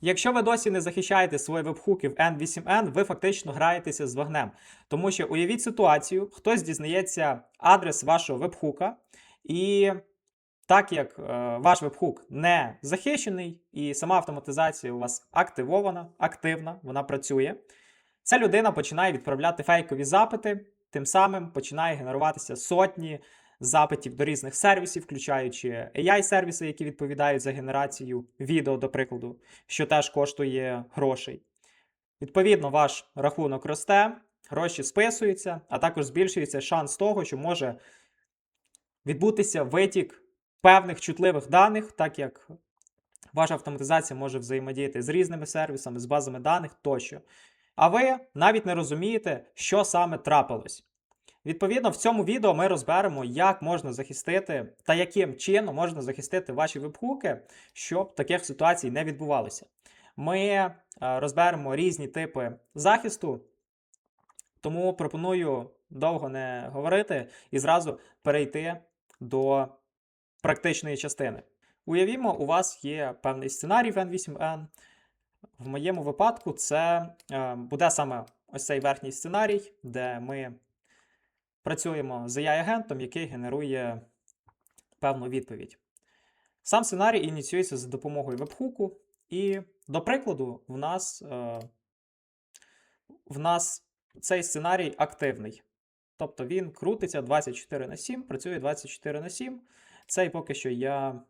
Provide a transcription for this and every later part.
Якщо ви досі не захищаєте свої вебхуки в N8N, ви фактично граєтеся з вогнем. Тому що уявіть ситуацію, хтось дізнається адрес вашого вебхука, і так як е, ваш вебхук не захищений і сама автоматизація у вас активована, активна, вона працює, ця людина починає відправляти фейкові запити, тим самим починає генеруватися сотні запитів до різних сервісів, включаючи AI-сервіси, які відповідають за генерацію відео, до прикладу, що теж коштує грошей. Відповідно, ваш рахунок росте, гроші списуються, а також збільшується шанс того, що може відбутися витік певних чутливих даних, так як ваша автоматизація може взаємодіяти з різними сервісами, з базами даних тощо. А ви навіть не розумієте, що саме трапилось. Відповідно, в цьому відео ми розберемо, як можна захистити та яким чином можна захистити ваші вебхуки, щоб таких ситуацій не відбувалося. Ми е, розберемо різні типи захисту, тому пропоную довго не говорити і зразу перейти до практичної частини. Уявімо, у вас є певний сценарій в N8N. В моєму випадку це е, буде саме ось цей верхній сценарій, де ми працюємо з AI-агентом, який генерує певну відповідь. Сам сценарій ініціюється за допомогою вебхуку, і, до прикладу, в нас, е, в нас цей сценарій активний. Тобто він крутиться 24 на 7, працює 24 на 7. Цей поки що я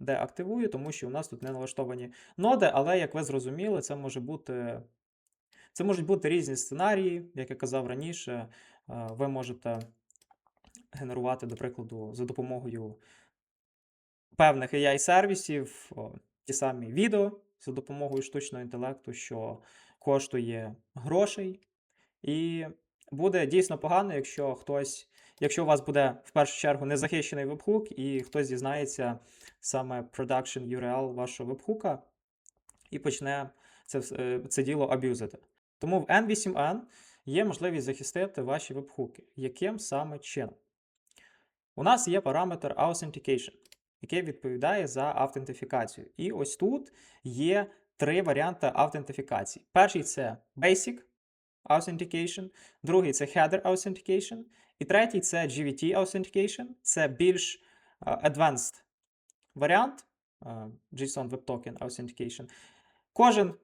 деактивую, тому що у нас тут не налаштовані ноди, але, як ви зрозуміли, це може бути. Це можуть бути різні сценарії, як я казав раніше, ви можете генерувати, до прикладу, за допомогою певних AI-сервісів, ті самі відео за допомогою штучного інтелекту, що коштує грошей. І буде дійсно погано, якщо хтось, якщо у вас буде в першу чергу незахищений вебхук, і хтось дізнається саме production URL вашого вебхука і почне це, е, це діло аб'юзити. Тому в N8N є можливість захистити ваші вебхуки. Яким саме чином? У нас є параметр Authentication, який відповідає за автентифікацію. І ось тут є три варіанти автентифікації. Перший це Basic Authentication, другий це Header Authentication, і третій це GVT Authentication. Це більш е, advanced варіант е, JSON Web Token Authentication. Кожен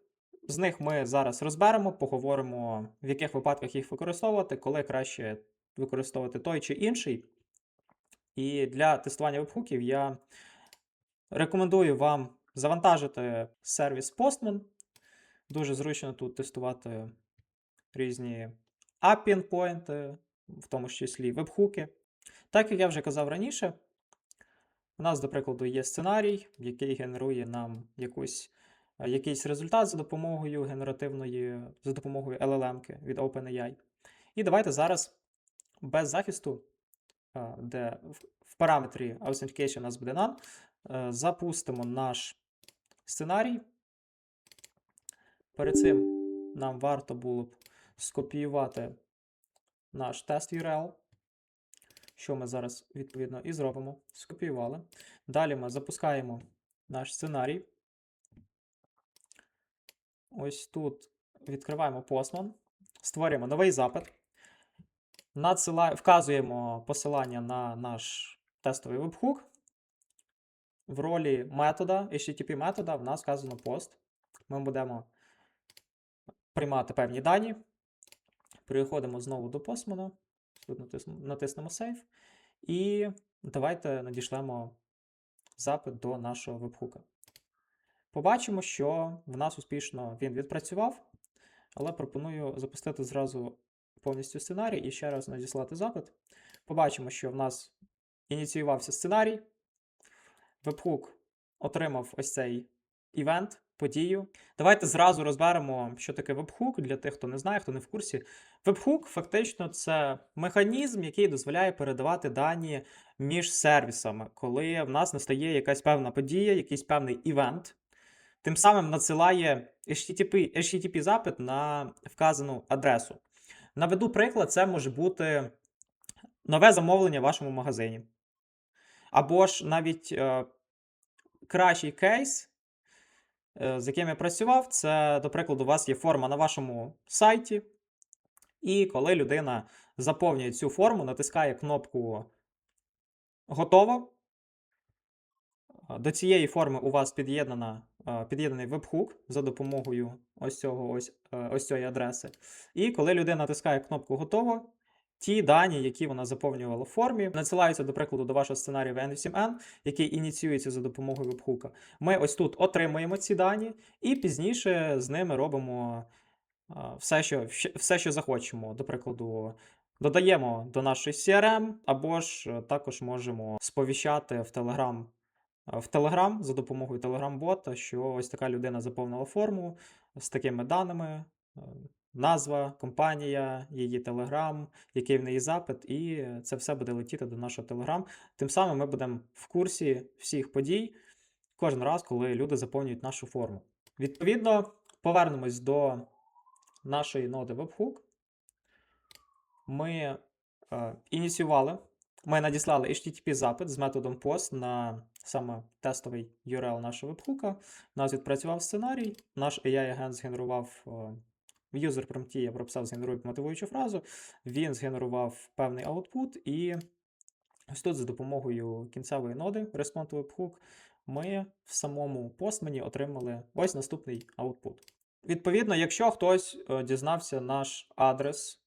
з них ми зараз розберемо, поговоримо, в яких випадках їх використовувати, коли краще використовувати той чи інший. І для тестування вебхуків я рекомендую вам завантажити сервіс Postman. Дуже зручно тут тестувати різні API-endpoinти, в тому числі вебхуки. Так як я вже казав раніше, у нас, до прикладу, є сценарій, який генерує нам якусь, якийсь результат за допомогою генеративної, за допомогою LLM від OpenAI. І давайте зараз без захисту, е, де в- параметрі Authentication у нас буде none, е, запустимо наш сценарій. Перед цим нам варто було б скопіювати наш тест URL, що ми зараз відповідно і зробимо. Скопіювали. Далі ми запускаємо наш сценарій. Ось тут відкриваємо Postman, створюємо новий запит, надсила... вказуємо посилання на наш тестовий вебхук. В ролі метода, HTTP метода, в нас вказано пост. Ми будемо приймати певні дані. Переходимо знову до Postman. Тут натиснемо, натиснемо Save. І давайте надішлемо запит до нашого вебхука. Побачимо, що в нас успішно він відпрацював, але пропоную запустити зразу повністю сценарій і ще раз надіслати запит. Побачимо, що в нас ініціювався сценарій. Вебхук отримав ось цей івент, подію. Давайте зразу розберемо, що таке вебхук для тих, хто не знає, хто не в курсі. Вебхук фактично це механізм, який дозволяє передавати дані між сервісами, коли в нас настає якась певна подія, якийсь певний івент. Тим самим надсилає HTTP, HTTP запит на вказану адресу. Наведу приклад, це може бути нове замовлення в вашому магазині. Або ж навіть е, кращий кейс е, з яким я працював, це, до прикладу, у вас є форма на вашому сайті, і коли людина заповнює цю форму, натискає кнопку Готово. До цієї форми у вас під'єднана, під'єднаний веб-хук за допомогою ось цього ось, е, ось цієї адреси. І коли людина натискає кнопку Готово, ті дані, які вона заповнювала в формі, надсилаються, до прикладу, до вашого сценарію в N8N, який ініціюється за допомогою веб-хука. Ми ось тут отримуємо ці дані, і пізніше з ними робимо все, що, все, що захочемо. До прикладу, додаємо до нашої CRM, або ж е, також можемо сповіщати в Telegram, в Telegram за допомогою Telegram-бота, що ось така людина заповнила форму з такими даними. е, Назва, компанія, її Telegram, який в неї запит, і це все буде летіти до нашого Telegram. Тим самим ми будемо в курсі всіх подій кожен раз, коли люди заповнюють нашу форму. Відповідно, повернемось до нашої ноди Webhook. Ми е, ініціювали, ми надіслали HTTP запит з методом POST на саме тестовий URL нашого вебхука. У нас відпрацював сценарій, наш AI-агент згенерував е, в user промпті, я прописав згенеруй мотивуючу фразу. Він згенерував певний output, і ось тут за допомогою кінцевої ноди Respond to Webhook ми в самому постмені отримали ось наступний output. Відповідно, якщо хтось е, дізнався наш адрес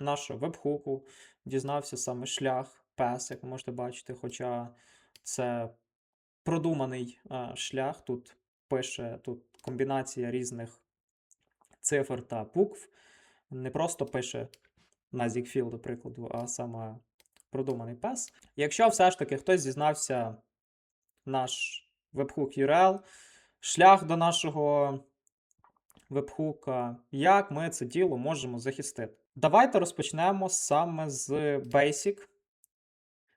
нашого вебхуку, дізнався саме шлях PES, як ви можете бачити, хоча це продуманий шлях. Тут пише тут комбінація різних цифр та букв. Не просто пише на Ziegfeld, до прикладу, а саме продуманий PES. Якщо все ж таки хтось дізнався наш вебхук URL, шлях до нашого вебхука, як ми це діло можемо захистити. Давайте розпочнемо саме з Basic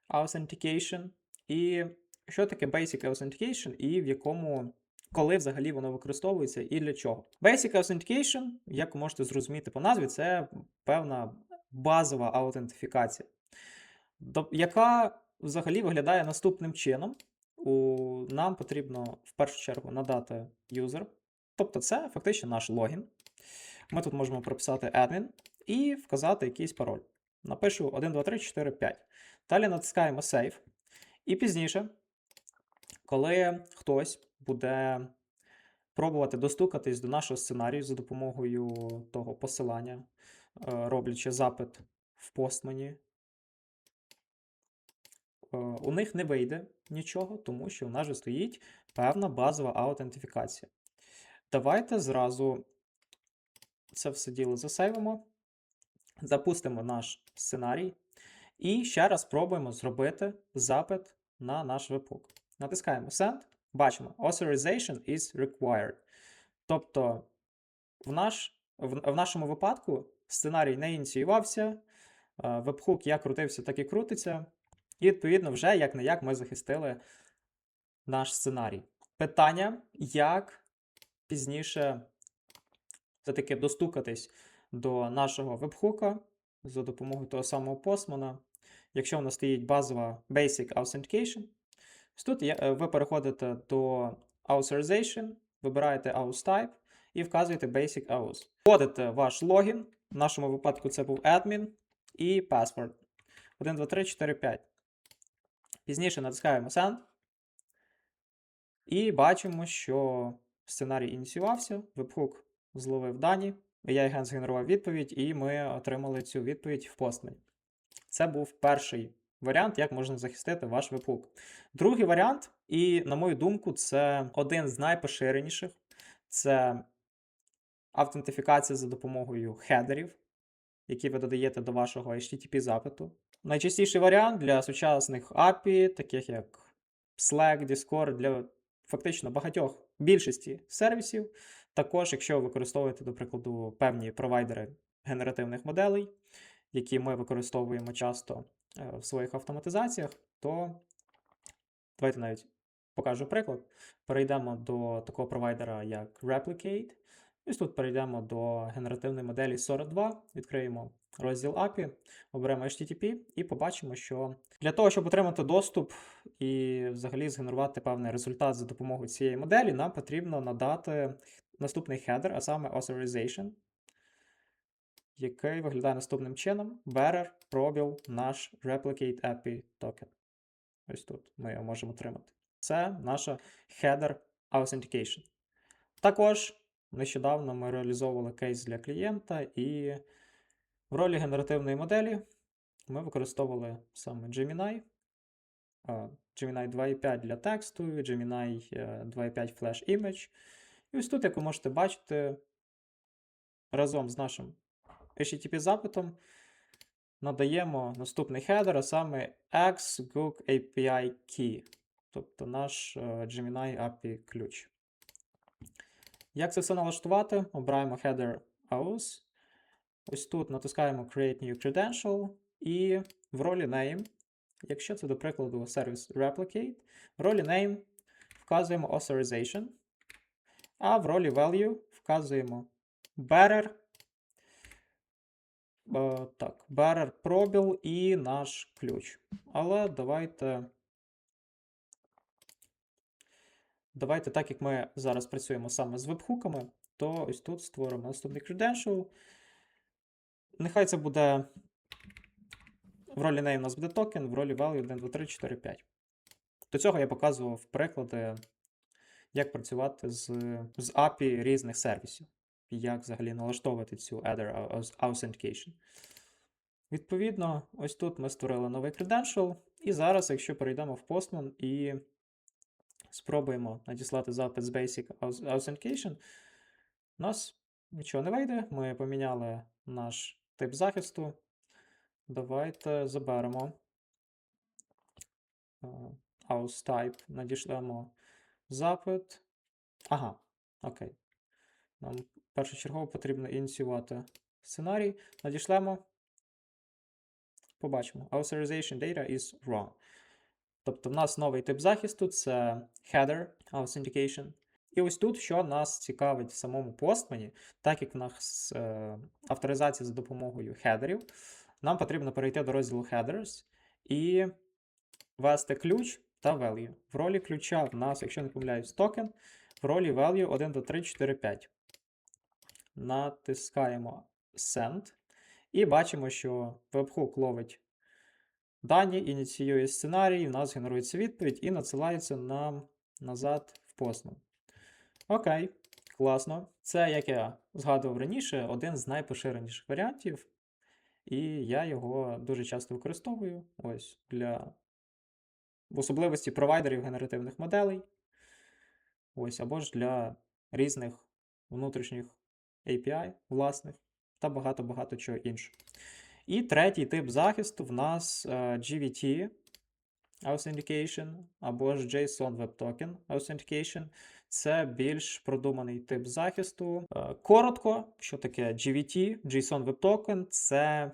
Authentication. І що таке Basic Authentication і в якому, коли взагалі воно використовується і для чого. Basic Authentication, як ви можете зрозуміти по назві, це певна базова аутентифікація, яка взагалі виглядає наступним чином. У, нам потрібно в першу чергу надати юзер, тобто це фактично наш логін. Ми тут можемо прописати admin і вказати якийсь пароль. Напишу 1, 2, 3, 4, 5. Далі натискаємо Save. І пізніше, коли хтось буде пробувати достукатись до нашого сценарію за допомогою того посилання, е, роблячи запит в постмені, е, у них не вийде нічого, тому що у нас же стоїть певна базова аутентифікація. Давайте зразу це все діло засейвимо, запустимо наш сценарій і ще раз спробуємо зробити запит на наш веб-хук. Натискаємо Send, бачимо Authorization is required. Тобто, в, наш, в, в нашому випадку сценарій не ініціювався, е, веб-хук як крутився, так і крутиться. І, відповідно, вже як не як ми захистили наш сценарій. Питання, як пізніше все-таки достукатись до нашого вебхука за допомогою того самого постмана. Якщо у нас стоїть базова Basic Authentication, тут е, ви переходите до Authorization, вибираєте Auth Type і вказуєте Basic Auth. Вводите ваш логін, в нашому випадку це був admin, і password. 1, 2, 3, 4, 5. Пізніше натискаємо Send. І бачимо, що сценарій ініціювався, вебхук зловив дані, AI-ген згенерував відповідь, і ми отримали цю відповідь в постмені. Це був перший варіант, як можна захистити ваш вебхук. Другий варіант, і, на мою думку, це один з найпоширеніших це автентифікація за допомогою хедерів, які ви додаєте до вашого HTTP запиту. Найчастіший варіант для сучасних API, таких як Slack, Discord, для фактично багатьох більшості сервісів. Також, якщо ви використовуєте, до прикладу, певні провайдери генеративних моделей, які ми використовуємо часто е, в своїх автоматизаціях, то давайте навіть покажу приклад. Перейдемо до такого провайдера, як Replicate. Ось тут перейдемо до генеративної моделі 42, відкриємо розділ API, оберемо HTTP і побачимо, що для того, щоб отримати доступ і взагалі згенерувати певний результат за допомогою цієї моделі, нам потрібно надати наступний хедер, а саме authorization, який виглядає наступним чином: bearer пробіл наш replicate API токен. Ось тут ми його можемо отримати. Це наша header authentication. Також нещодавно ми реалізовували кейс для клієнта, і в ролі генеративної моделі ми використовували саме Gemini. Gemini 2.5 для тексту, Gemini е, 2.5 Flash Image. І ось тут, як ви можете бачити, разом з нашим HTTP запитом надаємо наступний хедер, а саме XGOOG API Key, тобто наш е, Gemini API ключ. Як це все налаштувати? Обираємо header AUS. Ось тут натискаємо Create New Credential і в ролі Name, якщо це, до прикладу, сервіс Replicate, в ролі Name вказуємо Authorization, а в ролі Value вказуємо bearer. Е, так, bearer пробіл і наш ключ. Але давайте. Давайте, так як ми зараз працюємо саме з вебхуками, то ось тут створимо наступний credential. Нехай це буде. В ролі name у нас буде токен, в ролі value 1, 2, 3, 4, 5. До цього я показував приклади, як працювати з, з API різних сервісів, як взагалі налаштовувати цю Adder Authentication. Відповідно, ось тут ми створили новий credential, і зараз, якщо перейдемо в Postman і спробуємо надіслати запит з Basic Authentication, у нас нічого не вийде. Ми поміняли наш тип захисту. Давайте заберемо е, Aus Type, надішлемо запит. Ага, окей. Нам першочергово потрібно ініціювати сценарій. Надішлемо. Побачимо. Authorization data is wrong. Тобто, в нас новий тип захисту це header authentication. І ось тут, що нас цікавить в самому постмані, так як в нас е, авторизація за допомогою хедерів, нам потрібно перейти до розділу Headers і ввести ключ та value. В ролі ключа в нас, якщо не помиляюсь, токен, в ролі value 1, 2, 3, 4, 5. Натискаємо Send. І бачимо, що webhook ловить дані, ініціює сценарій, в нас генерується відповідь і надсилається нам назад в постман. Окей, класно. Це, як я згадував раніше, один з найпоширеніших варіантів. І я його дуже часто використовую ось для в особливості провайдерів генеративних моделей. Ось, або ж для різних внутрішніх API, власних, та багато-багато чого іншого. І третій тип захисту в нас е, GVT Authentication або ж JSON Web Token Authentication. Це більш продуманий тип захисту. Е, Коротко, що таке GVT, JSON Web Token це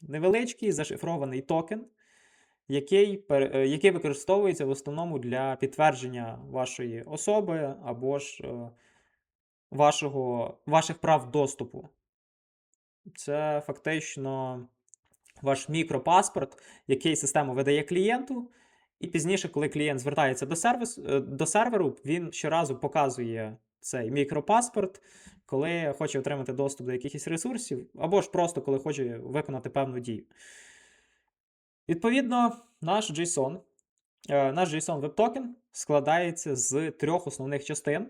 невеличкий зашифрований токен, який е, який використовується в основному для підтвердження вашої особи або ж вашого, ваших прав доступу. Це фактично ваш мікропаспорт, який система видає клієнту. І пізніше, коли клієнт звертається до, сервіс, е, до серверу, він щоразу показує цей мікропаспорт, коли хоче отримати доступ до якихось ресурсів, або ж просто коли хоче виконати певну дію. Відповідно, наш JSON, е, наш JSON Web Token складається з трьох основних частин.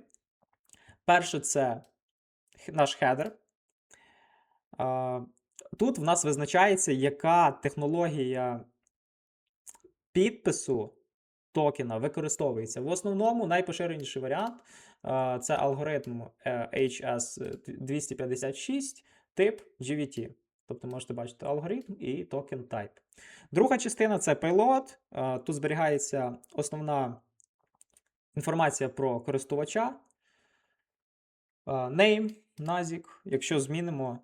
Перше це наш хедер. Тут в нас визначається, яка технологія підпису токена використовується. В основному найпоширеніший варіант це алгоритм е, HS256 тип GVT. Тобто можете бачити алгоритм і токен type. Друга частина це payload. Тут зберігається основна інформація про користувача. Name, назік. Якщо змінимо,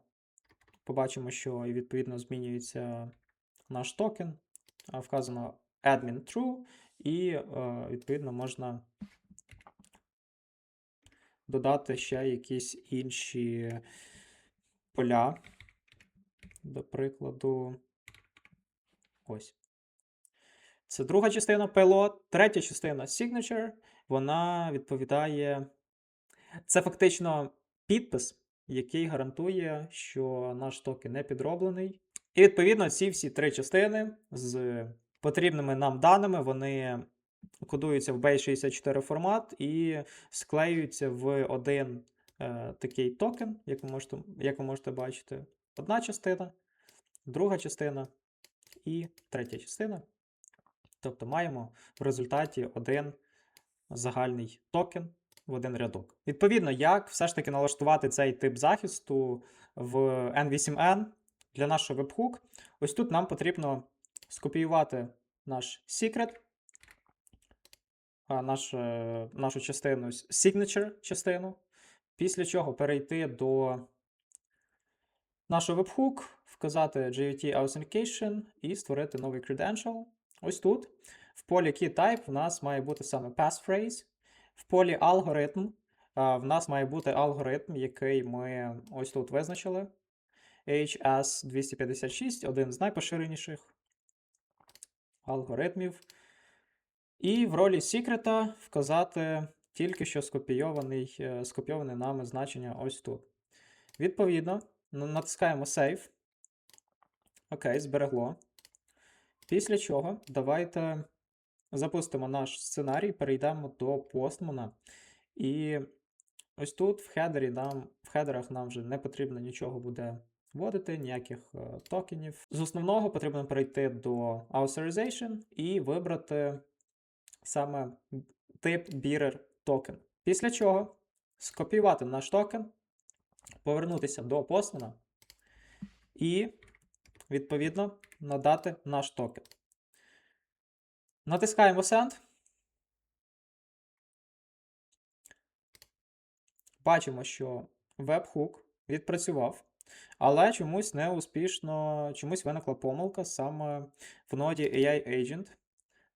побачимо, що відповідно змінюється наш токен. Вказано admin true, і е, відповідно можна додати ще якісь інші поля. До прикладу, ось. Це друга частина payload. Третя частина signature. Вона відповідає. Це фактично підпис, який гарантує, що наш токен не підроблений. І відповідно ці всі три частини з потрібними нам даними, вони кодуються в base64 формат і склеюються в один е, такий токен, як ви, можете, як ви можете бачити. Одна частина, друга частина і третя частина. Тобто маємо в результаті один загальний токен в один рядок. Відповідно, як все ж таки налаштувати цей тип захисту в N8N для нашого вебхук. Ось тут нам потрібно скопіювати наш secret, наш, е, нашу частину signature частину, після чого перейти до нашого вебхук, вказати JUT Authentication і створити новий credential. Ось тут. В полі key type в нас має бути саме passphrase. В полі алгоритм в нас має бути алгоритм, який ми ось тут визначили. HS256, один з найпоширеніших алгоритмів. І в ролі секрета вказати тільки що скопійований, е, скопійоване нами значення ось тут. Відповідно, натискаємо Save. Окей, зберегло. Після чого давайте запустимо наш сценарій, перейдемо до постмана. І ось тут в хедері нам, в хедерах нам вже не потрібно нічого буде вводити, ніяких е, токенів. З основного потрібно перейти до Authorization і вибрати саме тип Bearer токен. Після чого скопіювати наш токен, повернутися до постмана і, відповідно, надати наш токен. Натискаємо Send. Бачимо, що webhook відпрацював, але чомусь не успішно, чомусь виникла помилка саме в ноді AI Agent.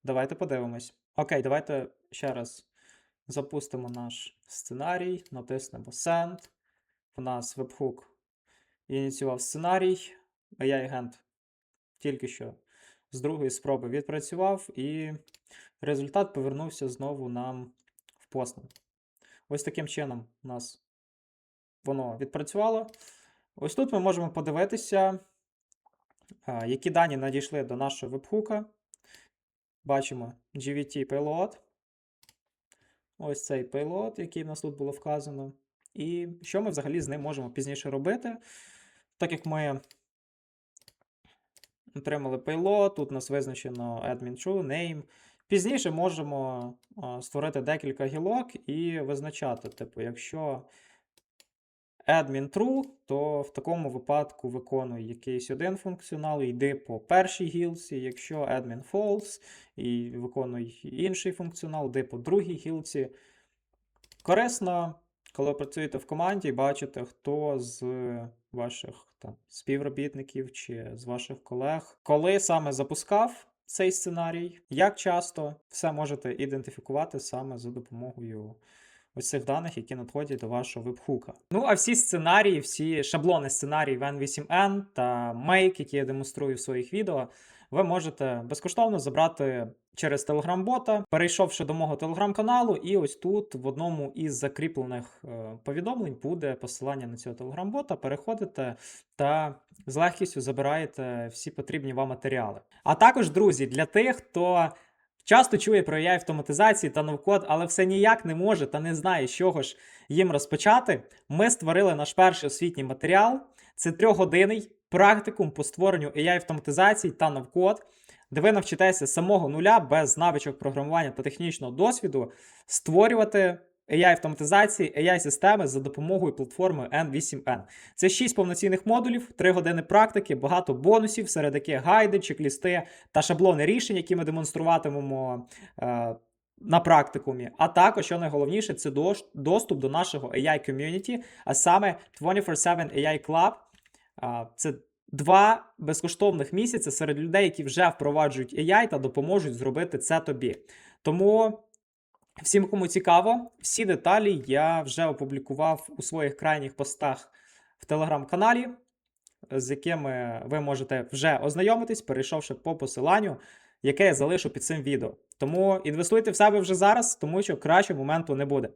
Давайте подивимось. Окей, давайте ще раз запустимо наш сценарій, натиснемо Send. У нас webhook ініціював сценарій. AI-агент тільки що з другої спроби відпрацював, і результат повернувся знову нам в постман. Ось таким чином у нас воно відпрацювало. Ось тут ми можемо подивитися, які дані надійшли до нашого вебхука. Бачимо GVT payload. Ось цей payload, який в нас тут було вказано. І що ми взагалі з ним можемо пізніше робити, так як ми отримали payload, тут у нас визначено admin true, name. Пізніше можемо створити декілька гілок і визначати, типу, якщо admin true, то в такому випадку виконуй якийсь один функціонал, йди по першій гілці. Якщо admin false, і виконуй інший функціонал, йди по другій гілці. Корисно, коли працюєте в команді, бачите, хто з ваших там, співробітників чи з ваших колег, коли саме запускав цей сценарій, як часто все можете ідентифікувати саме за допомогою ось цих даних, які надходять до вашого вебхука. Ну а всі сценарії, всі шаблони сценаріїв N8N та Make, які я демонструю в своїх відео, ви можете безкоштовно забрати через Telegram-бота, перейшовши до мого телеграм-каналу, і ось тут в одному із закріплених е, повідомлень буде посилання на цього телеграм-бота. Переходите та з легкістю забираєте всі потрібні вам матеріали. А також, друзі, для тих, хто часто чує про AI автоматизації та ноу-код, але все ніяк не може та не знає, з чого ж їм розпочати, ми створили наш перший освітній матеріал. Це трьохгодинний практикум по створенню AI автоматизацій та ноу-код, де ви навчитеся з самого нуля без навичок програмування та технічного досвіду створювати AI автоматизації, AI системи за допомогою платформи N8N. Це 6 повноцінних модулів, 3 години практики, багато бонусів, серед яких гайди, чек-лісти та шаблони рішень, які ми демонструватимемо. Е, на практикумі, а також, що найголовніше, це доступ до нашого AI ком'юніті, а саме 24/7 AI Club. А, Це два безкоштовних місяці серед людей, які вже впроваджують AI та допоможуть зробити це тобі. Тому Всім, кому цікаво, всі деталі я вже опублікував у своїх крайніх постах в телеграм-каналі, з якими ви можете вже ознайомитись, перейшовши по посиланню, яке я залишу під цим відео. Тому інвестуйте в себе вже зараз, тому що кращого моменту не буде.